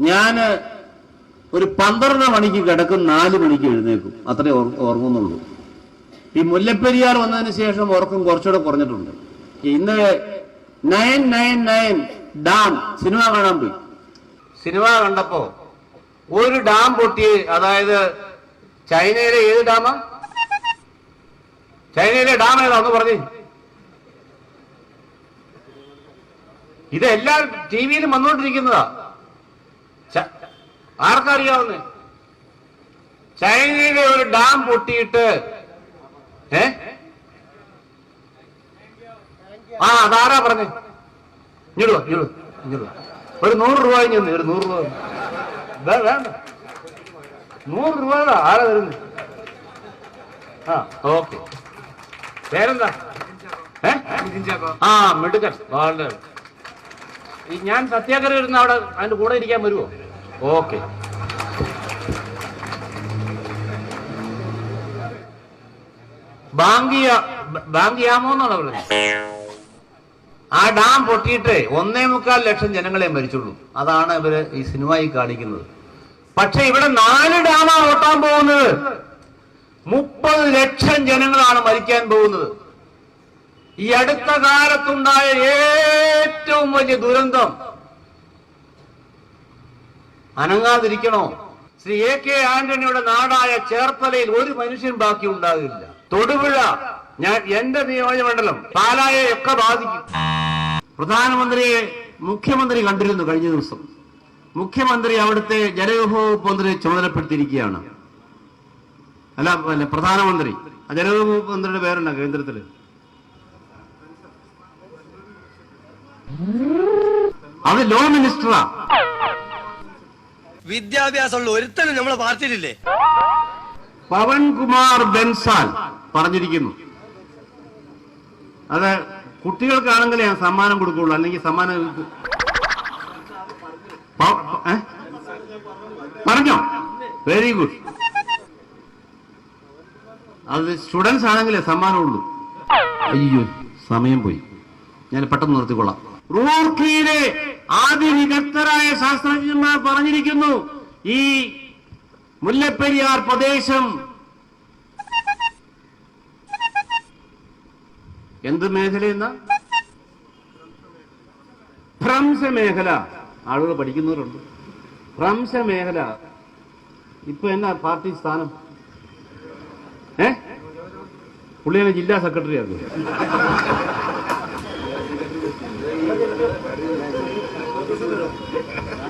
ഞാൻ ഒരു പന്ത്രണ്ട് മണിക്ക് കിടക്കും നാല് മണിക്ക് എഴുന്നേക്കും അത്രേ ഓർ- ഓർമ്മുന്നുള്ളൂ. ഈ മുല്ലപ്പെരിയാർ വന്നതിന് ശേഷം ഉറക്കം കുറച്ചുകൂടെ കുറഞ്ഞിട്ടുണ്ട്. ഇന്ന് nine nine nine dam cinema കാണാൻ പോയി. സിനിമ കണ്ടപ്പോ ഒരു ഡാം പൊട്ടി അതായത് ചൈനയിലെ ഏത് ഡാമാ? ചൈനയിലെ ഡാം ഏതാന്ന് പറഞ്ഞു. ഇതെല്ലാം ടി വിയിലും വന്നുകൊണ്ടിരിക്കുന്നതാ ആർക്കറിയാവുന്നേ? ചൈനയിലെ ഒരു ഡാം പൊട്ടിയിട്ട് ഏ? ആ അതാരാ പറഞ്ഞേ? ഇഞ്ഞിടുവാ ഇഞ്ഞിടുവാ ഇഞ്ഞിടുവാ ഒരു നൂറ് രൂപ ഇഞ്ഞു ഒരു നൂറ് രൂപ വേണ്ട. നൂറ് രൂപ ആരാ തരുന്നു? ആ ഓക്കെ. പേരെന്താ? ഏ? ആ മിടുക്കൻ വളരെ ഞാൻ സത്യാഗ്രഹം ഇരുന്ന് അവിടെ അതിന്റെ കൂടെ ഇരിക്കാൻ വരുമോ ഓക്കെ. ബാങ്കിയ ബാങ്കിയാമോ എന്നാണ് പറഞ്ഞത് ആ ഡാം പൊട്ടിയിട്ട് ഒന്നേ മുക്കാൽ ലക്ഷം ജനങ്ങളെ മരിച്ചുള്ളൂ. അതാണ് ഇവർ ഈ സിനിമയിൽ കാണിക്കുന്നത്. പക്ഷെ ഇവിടെ നാല് ഡാമാണ് ഓട്ടാൻ പോകുന്നത്. മുപ്പത് ലക്ഷം ജനങ്ങളാണ് മരിക്കാൻ പോകുന്നത്. ഈ അടുത്ത കാലത്തുണ്ടായ ഏറ്റവും വലിയ ദുരന്തം. അനങ്ങാതിരിക്കണോ? ശ്രീ എ കെ ആന്റണിയുടെ നാടായ ചേർത്തലയിൽ ഒരു മനുഷ്യൻ ബാക്കി ഉണ്ടാകില്ല. തൊടുപുഴ ഞാൻ എന്റെ നിയോജകമണ്ഡലം പാലായെ ഒക്കെ ബാധിക്കും. പ്രധാനമന്ത്രിയെ മുഖ്യമന്ത്രി കണ്ടിരുന്നു കഴിഞ്ഞ ദിവസം. മുഖ്യമന്ത്രി അവിടുത്തെ ജലവിഭവ വകുപ്പ് മന്ത്രിയെ ചുമതലപ്പെടുത്തിയിരിക്കുകയാണ്. അല്ല പ്രധാനമന്ത്രി. ജലവിഭവ മന്ത്രിയുടെ പേരുണ്ടോ കേന്ദ്രത്തിൽ? അത് ലോ മിനിസ്റ്ററാ വിദ്യാഭ്യാസമുള്ള ഒരുത്തനും നമ്മളെ പാർട്ടിയിലില്ലേ? പവൻകുമാർ ബെൻസാൽ പറഞ്ഞിരിക്കുന്നു. അത് കുട്ടികൾക്കാണെങ്കിലേ ഞാൻ സമ്മാനം കൊടുക്കുള്ളൂ അല്ലെങ്കിൽ സമ്മാനം? പറഞ്ഞോ? വെരി ഗുഡ് അത് സ്റ്റുഡൻസ് ആണെങ്കിലേ സമ്മാനമുള്ളൂ. അയ്യോ സമയം പോയി. ഞാൻ പെട്ടെന്ന് നിർത്തിക്കൊള്ളാം. റൂർക്കിയിലെ ആദ്യ വിദഗ്ധരായ ശാസ്ത്രജ്ഞന്മാർ പറഞ്ഞിരിക്കുന്നു ഈ മുല്ലപ്പെരിയാർ പ്രദേശം എന്ത് മേഖലയെന്ന ഭ്രംശ മേഖല ആളുകൾ പഠിക്കുന്നവരുണ്ട്. ഭ്രംശ മേഖല ഇപ്പൊ എന്നാ പാർട്ടി സ്ഥാനം? ഏ? പുള്ളിയാണ് ജില്ലാ സെക്രട്ടറി ആക്കും